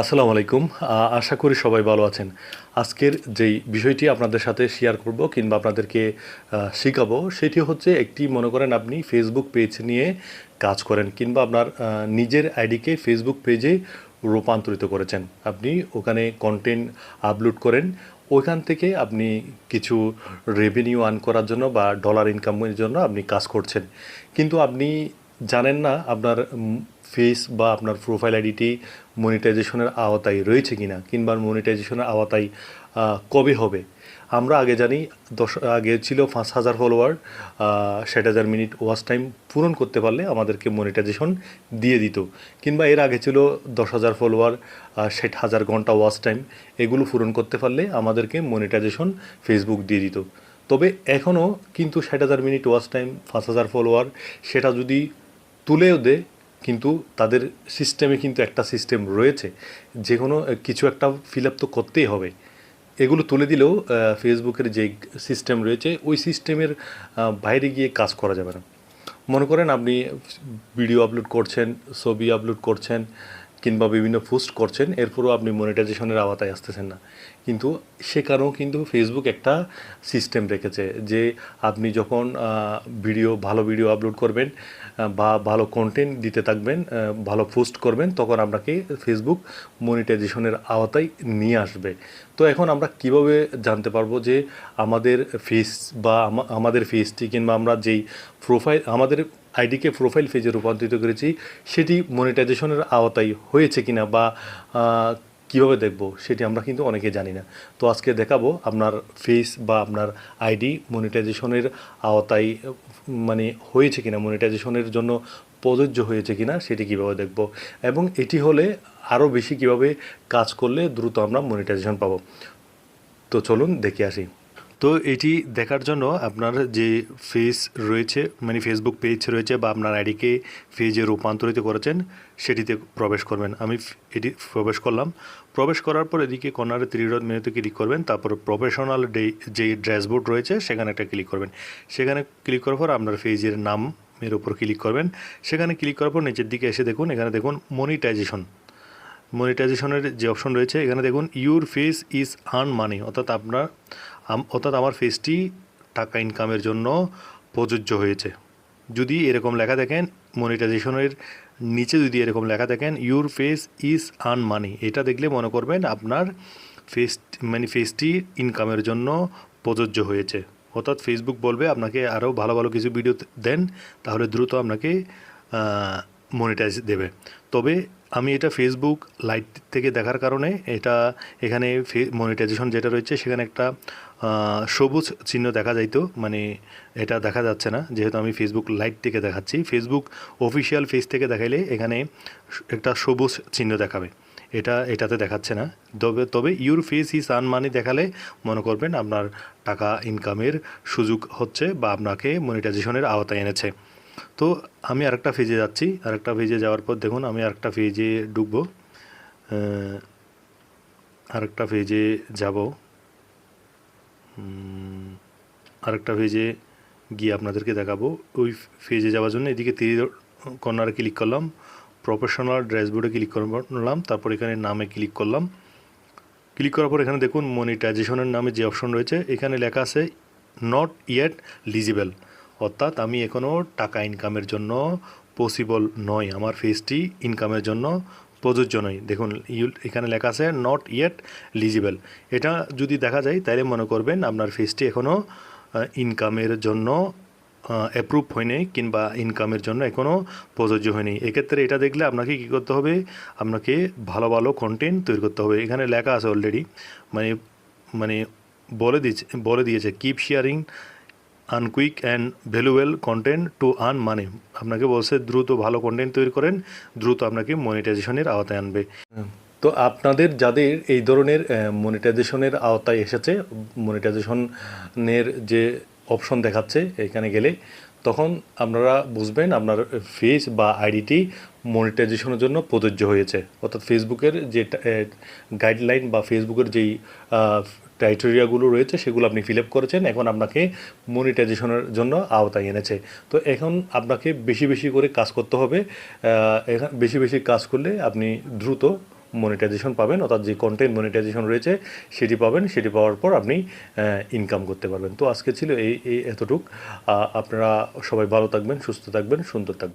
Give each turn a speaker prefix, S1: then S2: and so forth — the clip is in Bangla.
S1: আসসালামু আলাইকুম। আশা করি সবাই ভালো আছেন। আজকের যেই বিষয়টি আপনাদের সাথে শেয়ার করব কিংবা আপনাদেরকে শেখাবো, সেটি হচ্ছে একটি, মনে করেন আপনি ফেসবুক পেজ নিয়ে কাজ করেন কিংবা আপনার নিজের আইডিকে ফেসবুক পেজে রূপান্তরিত করেছেন। আপনি ওখানে কন্টেন্ট আপলোড করেন। ওইখান থেকে আপনি কিছু রেভিনিউ আর্ন করার জন্য বা ডলার ইনকামের জন্য আপনি কাজ করছেন। কিন্তু আপনি জানেন না, আপনার ফেস বা আপনার প্রোফাইল আইডিটি মনিটাইজেশনের আওতায় রয়েছে কিনা, কিংবা মনিটাইজেশনের আওতায় কবে হবে? আমরা আগে জানি, দশ, আগে ছিল পাঁচ হাজার ফলোয়ার ষাট হাজার মিনিট ওয়াচ টাইম পূরণ করতে পারলে আমাদেরকে মনিটাইজেশন দিয়ে দিত। কিংবা এর আগে ছিল দশ হাজার ফলোয়ার ষাট হাজার ঘণ্টা ওয়াচ টাইম এগুলো পূরণ করতে পারলে আমাদেরকে মনিটাইজেশন ফেসবুক দিয়ে দিত। তবে এখনও কিন্তু ষাট হাজার মিনিট ওয়াচ টাইম পাঁচ হাজার ফলোয়ার সেটা যদি তুলেও দেয় কিন্তু তাদের সিস্টেমে কিন্তু একটা সিস্টেম রয়েছে। যে কোনো কিছু একটা ফিল আপ তো করতেই হবে। এগুলো তুলে দিলেও ফেসবুকের যে সিস্টেম রয়েছে, ওই সিস্টেমের বাইরে গিয়ে কাজ করা যাবে না। মনে করেন আপনি ভিডিও আপলোড করছেন, ছবি আপলোড করছেন কিংবা বিভিন্ন পোস্ট করছেন, এরপরও আপনি মনিটাইজেশনের আওতায় আসতেছেন না। কিন্তু সে কারণেও কিন্তু ফেসবুক একটা সিস্টেম রেখেছে যে আপনি যখন ভিডিও ভালো ভিডিও আপলোড করবেন বা ভালো কন্টেন্ট দিতে থাকবেন ভালো পোস্ট করবেন, তখন আপনাকে ফেসবুক মনিটাইজেশনের আওতায় নিয়ে আসবে। তো এখন আমরা কীভাবে জানতে পারব যে আমাদের ফেস বা আমাদের ফেসটি কিংবা আমরা যেই প্রোফাইল আমাদের আইডিকে প্রোফাইল পেজে রূপান্তরিত করেছি, সেটি মনিটাইজেশনের আওতায় হয়েছে কিনা বা কীভাবে দেখব সেটি আমরা কিন্তু অনেকে জানি না। তো আজকে দেখাবো আপনার ফেস বা আপনার আইডি মনিটাইজেশনের আওতায় মানে হয়েছে কিনা মনিটাইজেশনের জন্য প্রযোজ্য হয়েছে কিনা সেটি কীভাবে দেখব এবং এটি হলে আরও বেশি কীভাবে কাজ করলে দ্রুত আমরা মনিটাইজেশন পাবো। তো চলুন দেখে আসি। তো এটি দেখার জন্য আপনার যে ফেস রয়েছে মানে ফেসবুক পেজ রয়েছে বা আপনার আইডিকে পেজে রূপান্তরিত করেছেন, সেটিতে প্রবেশ করবেন। আমি এটি প্রবেশ করলাম। প্রবেশ করার পর এদিকে কর্নারে ত্রিরোধ মেনুতে ক্লিক করবেন, তারপর প্রফেশনাল ডে যে ড্যাশবোর্ড রয়েছে, সেখানে একটা ক্লিক করবেন। সেখানে ক্লিক করার পর আপনার পেজের নাম এর উপর ক্লিক করবেন। সেখানে ক্লিক করার পর নিচের দিকে এসে দেখুন, এখানে দেখুন মনিটাইজেশন মনিটাইজেশনের যে অপশন রয়েছে, এখানে দেখুন your face is earn money অর্থাৎ আপনার অর্থাৎ আমার ফেসটি টাকা ইনকামের জন্য প্রযোজ্য হয়েছে। যদি এরকম লেখা দেখেন মনিটাইজেশনের নিচে যদি এরকম লেখা দেখেন your face is earn money এটা দেখলে মনে করবেন আপনার ফেস মানে ফেসটি ইনকামের জন্য প্রযোজ্য হয়েছে। অর্থাৎ ফেসবুক বলবে, আপনাকে আরও ভালো ভালো কিছু ভিডিও দেন, তাহলে দ্রুত আপনাকে মনিটাইজ দেবে। তবে আমি এটা ফেসবুক লাইট থেকে দেখার কারণে এটা এখানে মনিটাইজেশন যেটা রয়েছে, সেখানে একটা সবুজ চিহ্ন দেখা যাইতো মানে এটা দেখা যাচ্ছে না। যেহেতু আমি ফেসবুক লাইট থেকে দেখাচ্ছি ফেসবুক অফিসিয়াল পেজ থেকে দেখাইলে এখানে একটা সবুজ চিহ্ন দেখাবে। এটা, এটাতে দেখাচ্ছে না। তবে তবে your face is earn money দেখালে মনে করবেন আপনার টাকা ইনকামের সুযোগ হচ্ছে বা আপনাকে মনিটাইজেশনের আওতায় এনেছে। তো আমি আরেকটা ফেজে যাচ্ছি। আরেকটা ফেজে যাওয়ার পর দেখুন, আমি আরেকটা ফেজে ঢুকবো। আরেকটা ফেজে যাব। আরেকটা ফেজে গিয়ে আপনাদেরকে দেখাবো। ওই ফেজে যাওয়ার জন্য এদিকে তীর কর্নারে ক্লিক করলাম প্রফেশনাল ড্যাশবোর্ডে ক্লিক করলাম, তারপর এখানে নামে ক্লিক করলাম। ক্লিক করার পর এখানে দেখুন মনিটাইজেশনের নামে যে অপশন রয়েছে, এখানে লেখা আছে নট ইয়েট লিজিবেল অর্থাৎ আমি এখনও টাকা ইনকামের জন্য পসিবল নয়। আমার ফেসটি ইনকামের জন্য প্রযোজ্য নয়। দেখুন এখানে লেখা আছে নট ইয়েট লিজিবল এটা যদি দেখা যায় তাহলে মনে করবেন আপনার ফিসটি এখনও ইনকামের জন্য অ্যাপ্রুভ হয়নি, কিংবা ইনকামের জন্য এখনও প্রযোজ্য হয়নি। এক্ষেত্রে এটা দেখলে আপনাকে কী করতে হবে? আপনাকে ভালো ভালো কন্টেন্ট তৈরি করতে হবে। এখানে লেখা আছে অলরেডি মানে মানে বলে দিয়েছে বলে দিয়েছে কিপ শেয়ারিং আনকুইক অ্যান্ড ভ্যালুয়েল কন্টেন্ট টু আর্ন মানি আপনাকে বলছে, দ্রুত ভালো কন্টেন্ট তৈরি করেন, দ্রুত আপনাকে মনিটাইজেশনের আওতায় আনবে। তো আপনাদের যাদের এই ধরনের মনিটাইজেশনের আওতায় এসেছে মনিটাইজেশনের যে অপশন দেখাচ্ছে এখানে গেলে, তখন আপনারা বুঝবেন আপনার ফেস বা আইডিটি মনিটাইজেশনের জন্য প্রযোজ্য হয়েছে। অর্থাৎ ফেসবুকের যে গাইডলাইন বা ফেসবুকের যেই ক্রাইটেরিয়াগুলো রয়েছে, সেগুলো আপনি ফিল আপ করেছেন, এখন আপনাকে মনিটাইজেশনের জন্য আওতায় এনেছে। তো এখন আপনাকে বেশি বেশি করে কাজ করতে হবে এখান বেশি বেশি কাজ করলে আপনি দ্রুত মনিটাইজেশন পাবেন, অর্থাৎ যে কন্টেন্ট মনিটাইজেশন রয়েছে, সেটি পাবেন, সেটি পাওয়ার পর আপনি ইনকাম করতে পারবেন। তো আজকে ছিল এই এই এতটুক। আপনারা সবাই ভালো থাকবেন, সুস্থ থাকবেন, সুন্দর থাকবেন।